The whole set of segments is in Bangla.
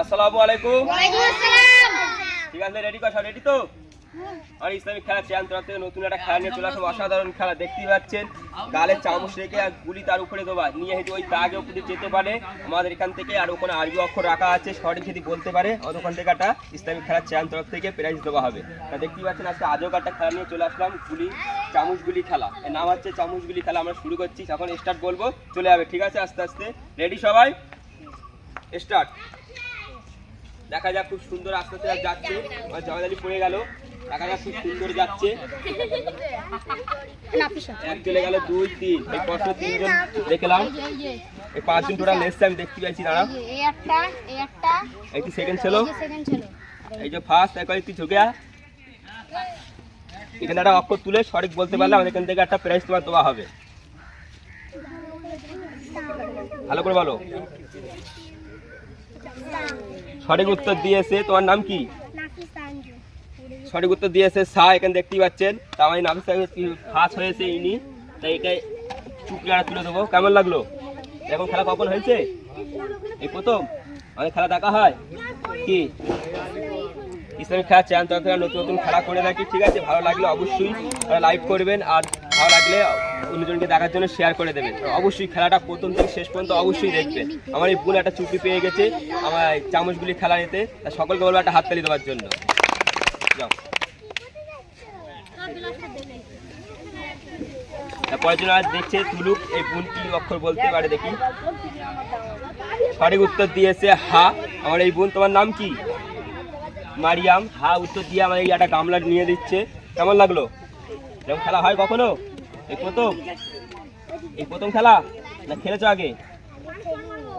আসসালামু আলাইকুম। ঠিক আছে রেডি কর রেডি তো? আর ইসলামিক খেলা চ্যান তরফ থেকে নতুন একটা খেলা নিয়ে চলে আসলাম। অসাধারণ খেলা দেখতেই পাচ্ছেন। গালে চামচ রেখে আর গুলি তার উপরে দেওয়া। নিয়ে হেঁটে ওই দাগে উপরে যেতে পারে। আমাদের এখান থেকে আর ওখানে আরবি অক্ষর রাখা আছে সঠিক যদি বলতে পারে আমাদের ওখান থেকে একটা ইসলামিক খেলা চ্যান তরফ থেকে প্রাইজ দেওয়া হবে। তা দেখতেই পাচ্ছেন আজকে আজও একটা খেলা নিয়ে চলে আসলাম গুলি চামচ গুলি খেলা। এর নাম হচ্ছে চামচ গুলি খেলা আমরা শুরু করছি। এখন স্টার্ট বলব চলে যাবে ঠিক আছে? আস্তে আস্তে। রেডি সবাই? স্টার্ট দেখা যাক খুব সুন্দর আস্তে আস্তে যাচ্ছে। আমার জমাদারি পড়ে গেল। দেখা যাক খুব সুন্দর যাচ্ছে। এক চলে গেল দুই তিন। এই কষ্ট তিনজন দেখলাম। এই পাঁচজন টোটাল এসছে আমি দেখতে পাইছি দাঁড়া। এই একটা একটা। সেকেন্ড ছিল। এই যে ফার্স্ট একবার তুই ঝুঁকে। এখানে একটা অক্ষর তুলে সঠিক বলতে পারলে আমাদের এখান থেকে একটা প্রাইজ তোমার দেওয়া হবে। ভালো করে বলো। সঠিক উত্তর দিয়েছে, তোমার নাম কি? সঠিক উত্তর দিয়েছে সা, এখানে দেখতেই পাচ্ছেন। তা আমার নাফিস সাহেব ফার্স্ট হয়েছে ইনি, তাই এটাই চুপড়ি তুলে দেবো। কেমন লাগল? এখন খেলা কখন হয়েছে? এই প্রথম? আমাদের খেলা দেখা হয়? কি? ইসলামিক খেলা তরফ থেকে নতুন নতুন খেলা করে থাকি, ঠিক আছে? ভালো লাগলে অবশ্যই লাইভ করবেন, আর ভালো লাগলে অন্যজনকে দেখার জন্য শেয়ার করে দেবেন। তো অবশ্যই খেলাটা প্রথম থেকে শেষ পর্যন্ত অবশ্যই দেখবেন আমার এই বোন একটা চুপি পেয়ে গেছে, আমার চামচগুলি খেলা নিতে। সকলকে বলব একটা হাততালি দেওয়ার জন্য। যাও। তারপরে জন্য আজ দেখছে তুলুক, এই বোন কি অক্ষর বলতে পারে দেখি। সঠিক উত্তর দিয়েছে হা। আমার এই বোন, তোমার নাম কি? মারিয়াম। হা, উত্তর দিয়ে আমার এই একটা গামলা নিয়ে দিচ্ছে। কেমন লাগল? এরকম খেলা হয় কখনো? এই প্রথম। এই প্রথম খেলা? না, খেলেছো আগে?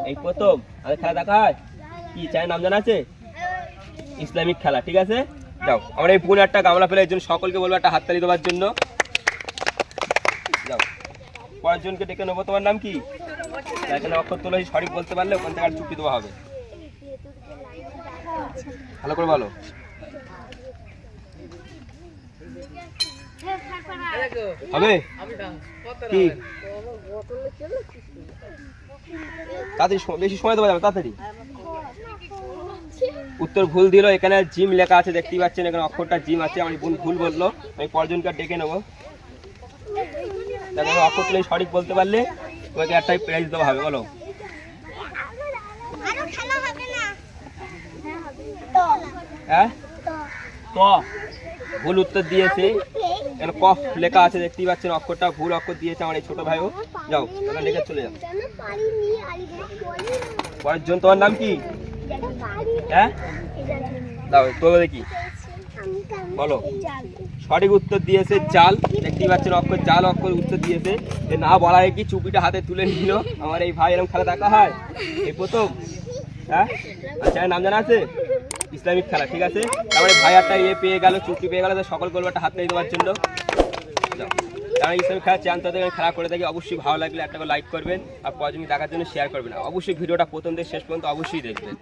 এই প্রথম। আমাদের খেলা দেখা হয় কি চায় নাম জানা আছে? ইসলামিক খেলা, ঠিক আছে? যাও, আমরা এই বোন একটা গামলা ফেলে এর জন্য সকলকে বলব একটা হাততালি দেওয়ার জন্য। যাও। পরের ডেকে নেব। তোমার নাম কি? এখানে অক্ষর তোলা সঠিক বলতে পারলে ওখান থেকে আর চুক্তি দেওয়া হবে। ভালো করে বলো। হবে কি? তাড়াতাড়ি বেশি সময় দেওয়া যাবে তাড়াতাড়ি। উত্তর ভুল দিল এখানে জিম লেখা আছে দেখতেই পাচ্ছেন এখানে অক্ষরটা জিম আছে আমি ভুল বলল আমি পরজনকে ডেকে নেব। দেখো অক্ষর তুলে সঠিক বলতে পারলে তোমাকে একটাই প্রাইজ দেওয়া হবে বলো। হ্যাঁ? ভুল উত্তর দিয়েছে। এখানে কফ লেখা আছে, দেখতেই পাচ্ছেন, অক্ষরটা ভুল অক্ষর দিয়েছে আমার এই ছোট ভাইও। যাও তোমরা লিখে চলে যাও। পরের জন তোমার নাম কি? হ্যাঁ? দাও তো দেখি। বলো। সঠিক উত্তর দিয়েছে জাল। দেখতেই পাচ্ছেন, অক্ষর জাল, অক্ষর উত্তর দিয়েছে। যে না বলা হয় কি চুপিটা হাতে তুলে নিল। আমার এই ভাই এরকম খেলা দেখা হয়? এই প্রথম? হ্যাঁ? আচ্ছা নাম জানা আছে? ইসলামিক খেলা, ঠিক আছে? তারপরে ভাই একটা ইয়ে পেয়ে গেল, চুক্তি পেয়ে গেল সকল একটা হাত দিয়ে দেওয়ার জন্য। তারা ইসলামিক খেলা চান, তাদের খেলা করে থাকি অবশ্যই ভালো লাগলে একটা লাইক করবেন, আর পরে দেখার জন্য শেয়ার করবেন। অবশ্যই ভিডিওটা প্রথম থেকে শেষ পর্যন্ত অবশ্যই দেখবেন।